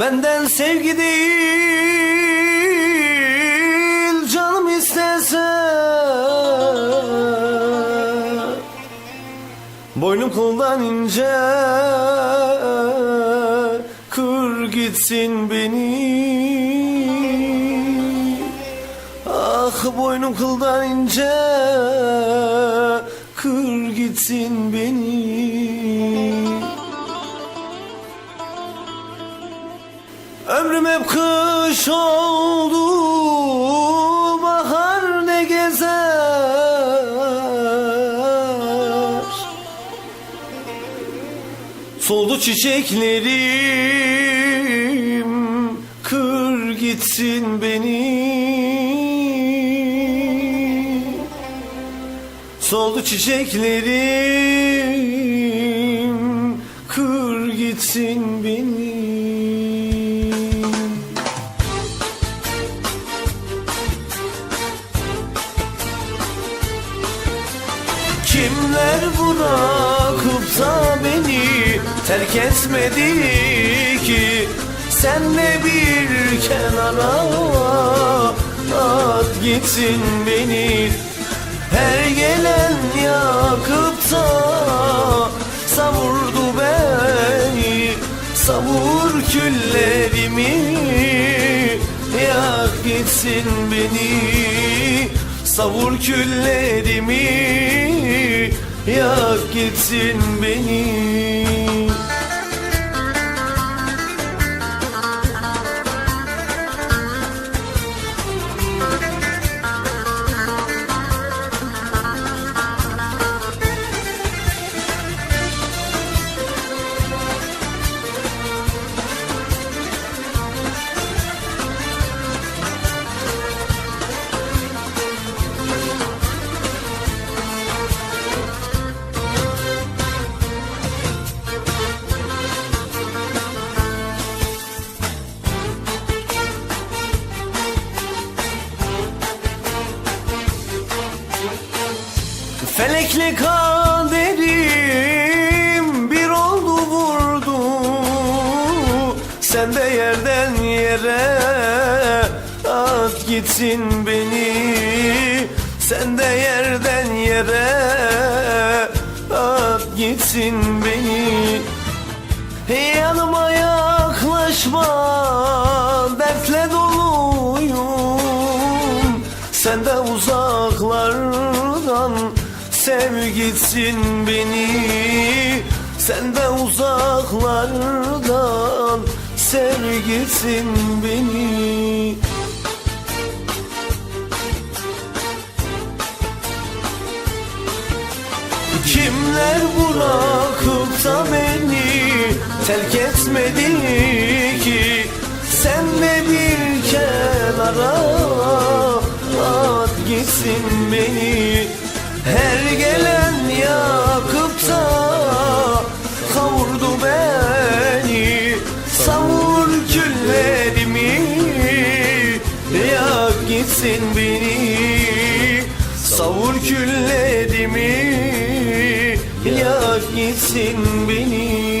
Benden sevgi değil canım istese. Boynum kuldan ince Kır gitsin beni. Ah boynum kıldan ince Kır gitsin beni Ömrüm hep kış oldu Bahar ne gezer? Soldu çiçeklerim Kır gitsin beni. Soldu çiçeklerim Kır gitsin beni Kimler bırakıp da beni terk etmedi ki? Senle bir kenara at gitsin beni. Her gelen yakıp da savurdu beni. Savur küllerimi yak gitsin beni Savur küllerimi Yak gitsin beni Felekle kaderim bir oldu vurdu. Sen de yerden yere at gitsin beni. Sen de yerden yere at gitsin beni. Yanıma yaklaşma sev gitsin beni? Sen de uzaklardan sev gitsin beni. Kimler bırakıp da beni terk etmedi ki? Sen de bir kenara at gitsin beni Her gelen yakıp da kavurdu beni Savur küllerimi yak gitsin beni. Savur küllerimi Yak gitsin beni